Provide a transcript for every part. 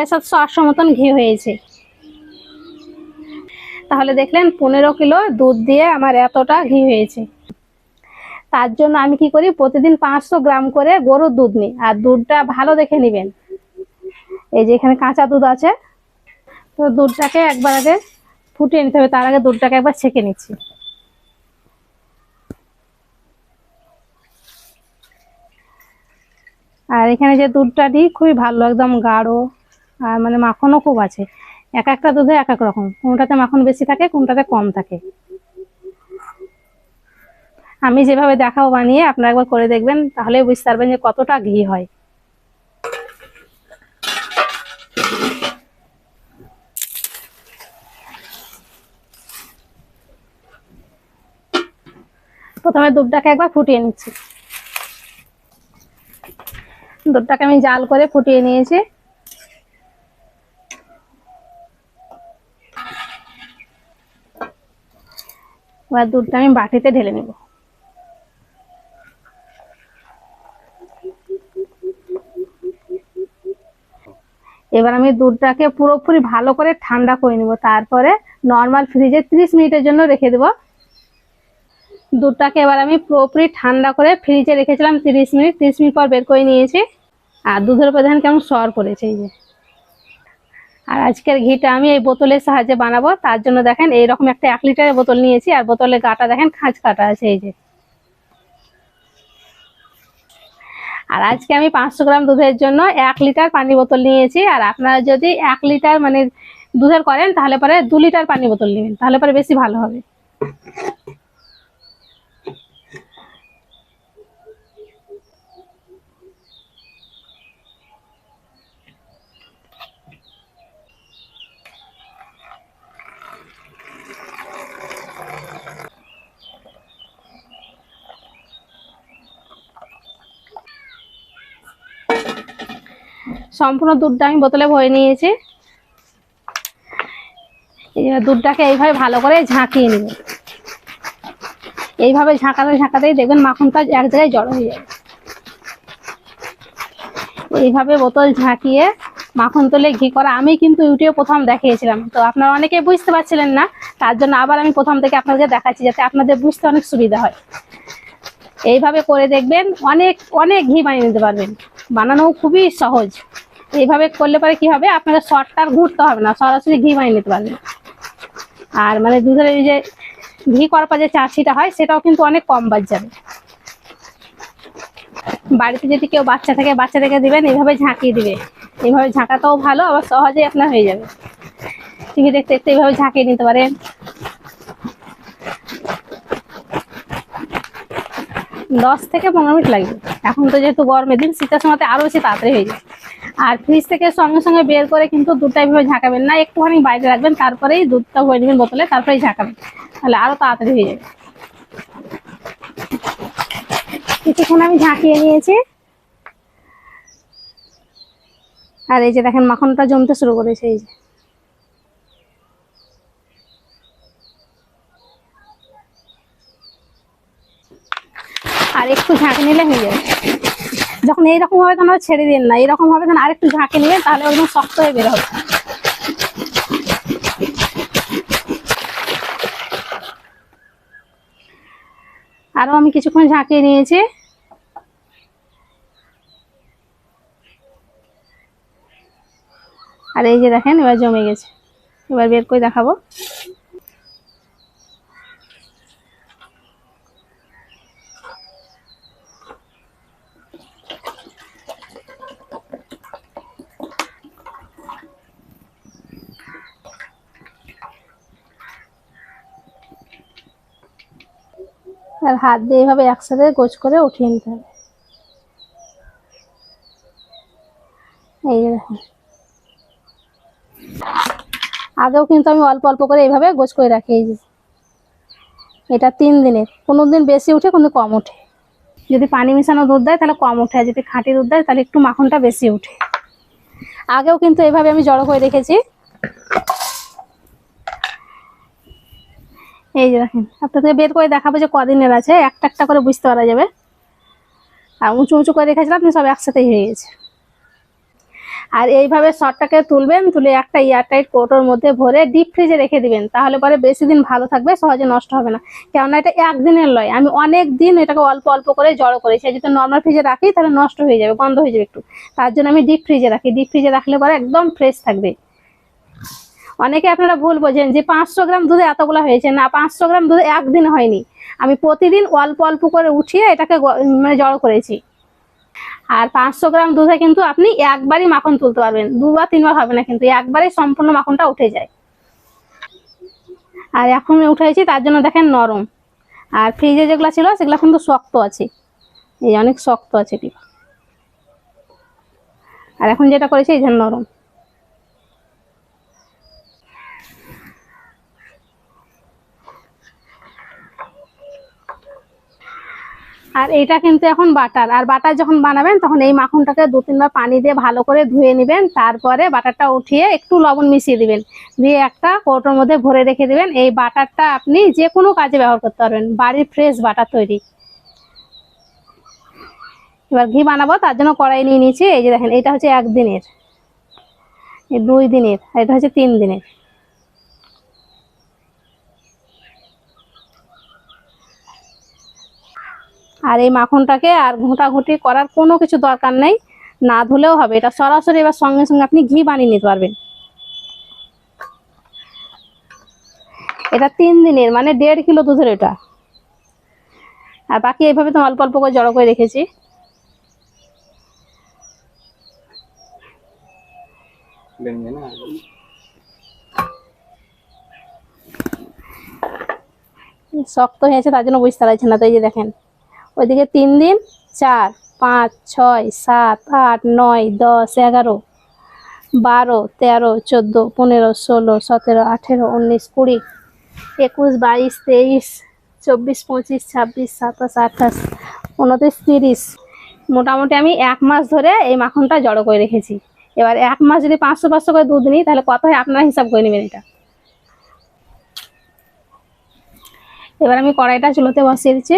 সাড়ে সাতশো, আটশো মতন ঘি হয়েছে। তাহলে দেখলেন পনেরো কিলো দুধ দিয়ে আমার এতটা ঘি হয়েছে। তার জন্য আমি কি করি, প্রতিদিন পাঁচশো গ্রাম করে গরুর দুধ নিই। আর দুধটা ভালো দেখে নেবেন। এই যে এখানে কাঁচা দুধ আছে। তো দুধটাকে একবার আগে ফুটিয়ে নিতে হবে। তার আগে দুধটাকে একবার ছেঁকে নিচ্ছি। আর এখানে যে দুধটা দিই, খুবই ভালো, একদম গাঢ়। আর মানে মাখনও খুব আছে। এক একটা দুধে এক এক রকম। কোনটাতে মাখন বেশি থাকে, কোনটাতে কম থাকে। আমি যেভাবে দেখাবো বানিয়ে আপনারা একবার করে দেখবেন, তাহলে বুঝতে পারবেন যে কতটা ঘি হয়। প্রথমে দুধটাকে একবার ফুটিয়ে নিচ্ছি। দুধটাকে আমি জাল করে ফুটিয়ে নিয়েছি। এবার দুধটা আমি বাটিতে ঢেলে নেব। এবার আমি দুধটাকে পুরোপুরি ভালো করে ঠান্ডা করে নেব। তারপরে নর্মাল ফ্রিজে ত্রিশ মিনিটের জন্য রেখে দেবো। দুধটাকে এবার আমি পুরোপুরি ঠান্ডা করে ফ্রিজে রেখেছিলাম তিরিশ মিনিট। তিরিশ মিনিট পর বের করে নিয়েছি। আর দুধের উপর দেখেন কেমন সর পড়েছে এই যে। আর আজকের ঘিটা আমি এই বোতলের সাহায্যে বানাবো। তার জন্য দেখেন এইরকম একটা এক লিটারের বোতল নিয়েছি, আর বোতলের গাটা দেখেন খাঁজ কাটা আছে এই যে। আর আজকে আমি পাঁচশো গ্রাম দুধের জন্য এক লিটার পানি বোতল নিয়েছি, আর আপনারা যদি এক লিটার মানে দুধের করেন তাহলে পরে দু লিটার পানি বোতল নেবেন, তাহলে পরে বেশি ভালো হবে। সম্পূর্ণ দুধটা আমি বোতলে ভরে নিয়েছি। দুধটাকে এইভাবে ভালো করে ঝাঁকিয়ে নেব। এইভাবে ঝাঁকাতে ঝাঁকাতেই দেখবেন মাখনটা এক জায়গায় জড়ো হয়ে যাবে। এইভাবে বোতল ঝাঁকিয়ে মাখন তুলে ঘি করা আমি কিন্তু ইউটিউবে প্রথম দেখিয়েছিলাম। তো আপনারা অনেকে বুঝতে পারছিলেন না, তার জন্য আবার আমি প্রথম থেকে আপনাদের দেখাচ্ছি যাতে আপনাদের বুঝতে অনেক সুবিধা হয়। এইভাবে করে দেখবেন অনেক অনেক ঘি বানিয়ে নিতে পারবেন। বানানো খুবই সহজ। এইভাবে করলে পরে কি হবে? আপনাদের শর্টটা ঘুরতে হবে না, সরাসরি ঘি বানিয়ে নিতে পারবেন। আর মানে দুধের এই যে ঘি করার পর যে চাষিটা হয়, সেটাও কিন্তু অনেক কম বাজ যাবে। বাড়িতে যদি কেউ বাচ্চা থাকে, বাচ্চা থেকে দিবেন, এইভাবে ঝাঁকিয়ে দিবে। এইভাবে ঝাঁকাটাও ভালো, আবার সহজেই আপনার হয়ে যাবে। টিভি দেখতে দেখতে এইভাবে ঝাঁকিয়ে নিতে পারেন। দশ থেকে পনেরো মিনিট লাগবে। এখন তো যেহেতু গরমের দিন, শীতের সময়তে আরও বেশি তাড়াতাড়ি হয়ে যায়। আর ফ্রিজ থেকে সঙ্গে সঙ্গে বের করে কিন্তু দুধটা এইভাবে ঝাঁকাবেন না, একটুখানি বাইরে রাখবেন, তারপরেই দুধটা ভরে নেবেন বোতলে, তারপরেই ঝাঁকাবেন। তাহলে আরও তাড়াতাড়ি হয়ে যাবে। কিছুক্ষণ আমি ঝাঁকিয়ে নিয়েছি। আর এই যে দেখেন, মাখনটা জমতে শুরু করেছে, এই যে। আর একটু ঝাঁকে নিলে হয়ে যাবে। যখন এইরকম হবে তখন ছেড়ে দিন না। এরকম হবে তখন আরেকটু ঝাঁকে নেবেন তাহলে একদম শক্ত হয়ে বের হবে। আরও আমি কিছুক্ষণ ঝাঁকিয়ে নিয়েছি। আর এই যে দেখেন, এবার জমে গেছে। এবার বের করে দেখাবো। আর হাত দিয়ে এভাবে একসাথে গোছ করে উঠিয়ে নিতে হবে। এই যে আগেও কিন্তু আমি অল্প অল্প করে এইভাবে গোছ করে রাখি, এই যে। এটা তিন দিনের। কোনো দিন বেশি উঠে, কোনো কম ওঠে যদি পানি মেশানো দুধ দেয়, তাহলে কম ওঠে আর যদি খাঁটি দুধ দেয়, তাহলে একটু মাখনটা বেশি ওঠে আগেও কিন্তু এভাবে আমি জড়ো করে রেখেছি। এই যে দেখেন আপনাদের বের করে দেখাবো যে কদিনের আছে, একটা একটা করে বুঝতে পারা যাবে। আর উঁচু উঁচু করে রেখেছিলাম, আপনি সব একসাথেই হয়ে গেছে। আর এইভাবে শর্টটাকে তুলবেন, তুলে একটা এয়ারটাইট কৌটোর মধ্যে ভরে ডিপ ফ্রিজে রেখে দিবেন, তাহলে পরে বেশি দিন ভালো থাকবে, সহজে নষ্ট হবে না। কেননা এটা একদিনের লয়, আমি অনেক দিন এটাকে অল্প অল্প করে জড়ো করেছি যদি নর্মাল ফ্রিজে রাখি, তাহলে নষ্ট হয়ে যাবে, বন্ধ হয়ে যাবে একটু। তার জন্য আমি ডিপ ফ্রিজে রাখি ডিপ ফ্রিজে রাখলে পরে একদম ফ্রেশ থাকবে। অনেকে আপনারা ভুল বোঝেন যে পাঁচশো গ্রাম দুধে এতগুলো হয়েছে। না, পাঁচশো গ্রাম দুধে একদিন হয়নি। আমি প্রতিদিন অল্প অল্প করে উঠিয়ে এটাকে মানে জড়ো করেছি। আর পাঁচশো গ্রাম দুধে কিন্তু আপনি একবারই মাখন তুলতে পারবেন। দুবার, তিনবার হবে না কিন্তু একবারই সম্পূর্ণ মাখনটা উঠে যায়। আর এখন উঠেছি, তার জন্য দেখেন নরম। আর ফ্রিজে যেগুলো ছিল, সেগুলো কিন্তু শক্ত আছে। এই অনেক শক্ত আছে এগুলো আর এখন যেটা করেছি, এই জন্য নরম। আর এটা কিন্তু এখন বাটার। আর বাটার যখন বানাবেন, তখন এই মাখনটাকে দু তিনবার পানি দিয়ে ভালো করে ধুয়ে নেবেন। তারপরে বাটারটা উঠিয়ে একটু লবণ মিশিয়ে দিবেন। দিয়ে একটা কৌটোর মধ্যে ভরে রেখে দিবেন। এই বাটারটা আপনি যে কোনো কাজে ব্যবহার করতে পারবেন। বাড়ির ফ্রেশ বাটার তৈরি। এবার ঘি বানাবো, তার জন্য কড়াই নিয়ে নিয়েছি। এই যে দেখেন, এটা হচ্ছে একদিনের। দুই দিনের, আর এটা হচ্ছে তিন দিনের। আর এই মাখনটাকে আর ঘুঁটাঘুটি করার কোনো কিছু দরকার নেই। না ধুলেও হবে। এটা সরাসরি এবার সঙ্গে সঙ্গে আপনি ঘি বানিয়ে নিতে পারবেন। এটা তিন দিনের মানে দেড় কিলো দুধের এটা। আর বাকি এইভাবে তো অল্প অল্প করে জড়ো করে রেখেছি। শক্ত হয়েছে তার জন্য বুঝতে পারছে না। তো এই যে দেখেন ওইদিকে তিন দিন, চার, পাঁচ, ছয়, সাত, আট, নয়, দশ, এগারো, বারো, তেরো, চোদ্দ, পনেরো, ষোলো, সতেরো, আঠেরো, উনিশ, কুড়ি, একুশ, বাইশ, তেইশ, চব্বিশ, পঁচিশ, ছাব্বিশ, সাতাশ, আঠাশ, উনত্রিশ, তিরিশ। মোটামুটি আমি এক মাস ধরে এই মাখনটা জড়ো করে রেখেছি। এবার এক মাস যদি পাঁচশো পাঁচশো করে দুধ নিই, তাহলে কত হয় আপনারা হিসাব করে নেবেন এটা। এবার আমি কড়াইটা চুলোতে বসিয়ে দিচ্ছি।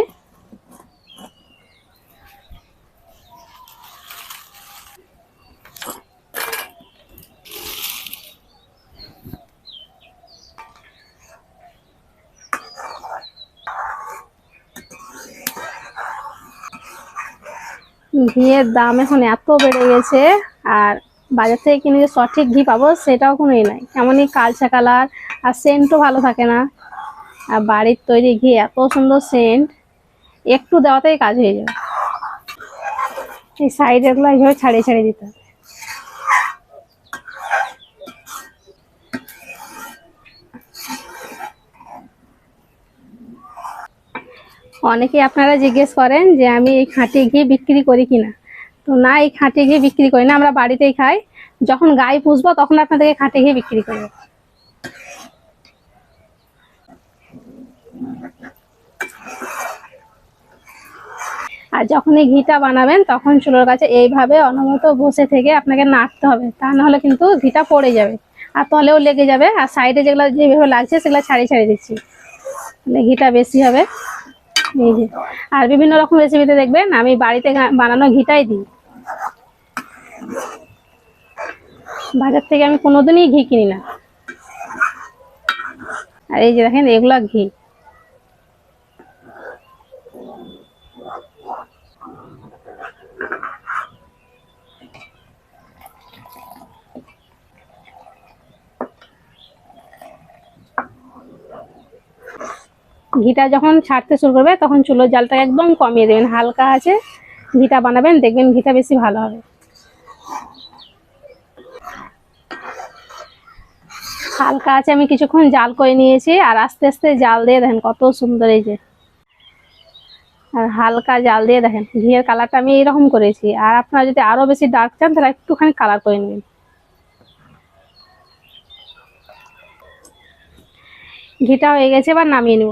ঘিয়ের দাম এখন এত বেড়ে গেছে, আর বাজার থেকে কিনে যে সঠিক ঘি পাবো সেটাও কোনো ই নাই। এমনই কালচা কালার, আর সেন্টও ভালো থাকে না। আর বাড়ির তৈরি ঘি এত সুন্দর সেন্ট একটু দেওয়াতেই কাজ হয়ে যাবে। এই সাইডেগুলো এইভাবে ছাড়িয়ে ছাড়িয়ে দিতে হবে। অনেকেই আপনারা জিজ্ঞেস করেন যে আমি এই খাঁটি ঘি বিক্রি করি কিনা। তো না, এই খাঁটি ঘি বিক্রি করি না, আমরা বাড়িতেই খাই। যখন গাই পুষবো, তখন আপনাদেরকে খাঁটি ঘি বিক্রি করব। আর যখন এই ঘিটা বানাবেন, তখন চুলোর কাছে এইভাবে অনবরত বসে থেকে আপনাকে নাড়তে হবে। তা নাহলে কিন্তু ঘিটা পড়ে যাবে আর তলেও লেগে যাবে। আর সাইডে যেগুলো যেভাবে লাগছে, সেগুলো ছাড়িয়ে ছাড়িয়ে দিচ্ছি। ঘিটা বেশি হবে। আর বিভিন্ন রকম রেসিপিতে দেখবেন, আমি বাড়িতে বানানো ঘিটাই দিই। বাজার থেকে আমি কোনোদিনই ঘি কিনি না। আর এই যে দেখেন, এগুলা ঘি। ঘিটা যখন ছাড়তে শুরু করবে, তখন চুলোর জালটা একদম কমিয়ে দেবেন। হালকা আছে, ঘিটা বানাবেন, দেখবেন ঘিটা বেশি ভালো হবে। হালকা আছে, আমি কিছুক্ষণ জাল করে নিয়েছি, আর আস্তে আস্তে জাল দিয়ে দেখেন কত সুন্দর এই যে। আর হালকা জাল দিয়ে দেখেন, ঘিয়ের কালারটা আমি এইরকম করেছি। আর আপনারা যদি আরও বেশি ডার্ক চান, তাহলে একটুখানি কালার করে নেবেন। ঘিটা হয়ে গেছে, এবার নামিয়ে নেব।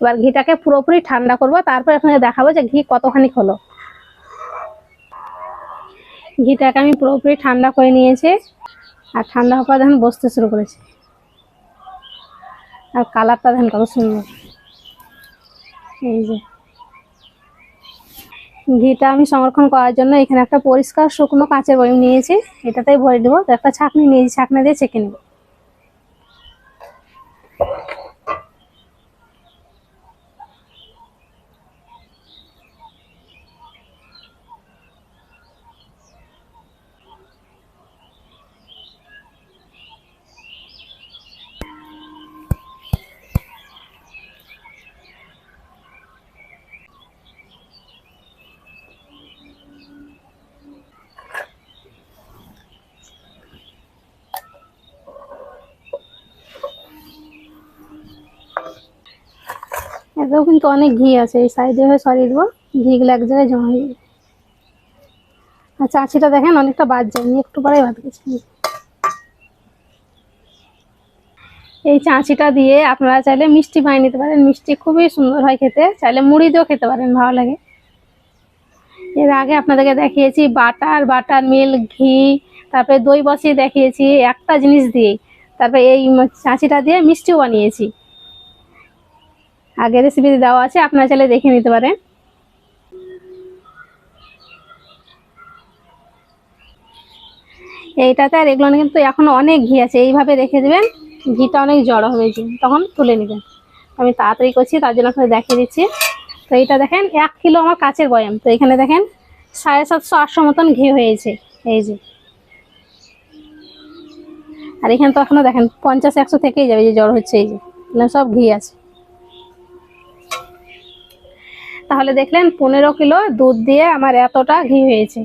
এবার ঘিটাকে পুরোপুরি ঠান্ডা করব, তারপর আপনাকে দেখাবো যে ঘি কতখানি হলো। ঘিটাকে আমি পুরোপুরি ঠান্ডা করে নিয়েছি, আর ঠান্ডা হওয়ার পর দেখেন বসতে শুরু করেছি। আর কালারটা দেখেন কত সুন্দর। এই যে। ঘিটা আমি সংরক্ষণ করার জন্য এখানে একটা পরিষ্কার শুকনো কাঁচের বয়ম নিয়েছি, এটাতেই ভরে দেবো একটা ছাঁকনি নিয়েছি, ছাঁকনি দিয়ে ছেঁকে নেব। এতেও কিন্তু অনেক ঘি আছে, এই সাইডে হয়ে সরিয়ে দেবো। ঘিগুলো এক জায়গায় জমা হয়ে যাবে। আর চাচিটা দেখেন, অনেকটা বাদ যায়নি একটু পরে বাদ গেছে এই চাঁচিটা দিয়ে আপনারা চাইলে মিষ্টি বানিয়ে নিতে পারেন। মিষ্টি খুবই সুন্দর হয় খেতে। চাইলে মুড়ি দিয়েও খেতে পারেন, ভালো লাগে। এর আগে আপনাদেরকে দেখিয়েছি, বাটার বাটার মিল্ক, ঘি, তারপরে দই বসিয়ে দেখিয়েছি, একটা জিনিস দিয়ে তারপরে এই চাঁচিটা দিয়ে মিষ্টিও বানিয়েছি। আগে রেসিপি দেওয়া আছে, আপনারা চাইলে দেখে নিতে পারেন। এইটাতে আর এগুলো কিন্তু এখনও অনেক ঘি আছে, এইভাবে রেখে দেবেন, ঘিটা অনেক জড়ো ঘি তখন তুলে নেবেন। আমি তাড়াতাড়ি করছি, তার জন্য আপনাদের দেখিয়ে দিচ্ছি। তো এইটা দেখেন, এক কিলো আমার কাচের বয়াম তো এখানে দেখেন, সাড়ে সাতশো, আটশো মতন ঘি হয়েছে, এই যে। আর এখানে তো এখনও দেখেন, পঞ্চাশ, একশো থেকেই যাবে যে জ্বর হচ্ছে, এই যে। সব ঘি আছে। তাহলে দেখলেন পনেরো কিলো দুধ দিয়ে আমার এতটা ঘি হয়েছে।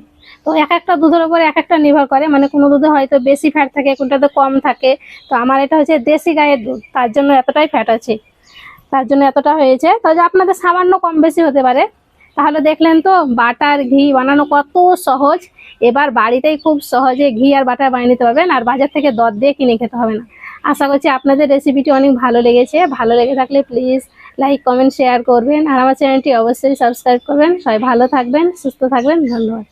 তো এক একটা দুধের উপর এক একটা নির্ভর করে মানে কোনো দুধে হয়তো বেশি ফ্যাট থাকে, কোনটাতে কম থাকে। তো আমার এটা হচ্ছে দেশি গায়ের দুধ, তার জন্য এতটাই ফ্যাট আছে। তার জন্য এতটা হয়েছে। তবে আপনাদের সামান্য কম বেশি হতে পারে। তাহলে দেখলেন তো বাটার ঘি বানানো কত সহজ। এবার বাড়িতেই খুব সহজে ঘি আর বাটার বানিয়ে নিতে পারবেন। আর বাজার থেকে দর দিয়ে কিনে খেতে হবে না। আশা করছি আপনাদের রেসিপিটি অনেক ভালো লেগেছে। ভালো লেগে থাকলে প্লিজ লাইক কমেন্ট শেয়ার করবেন। আর আমার চ্যানেলটি অবশ্যই সাবস্ক্রাইব করবেন। সবাই ভালো থাকবেন, সুস্থ থাকবেন। ধন্যবাদ।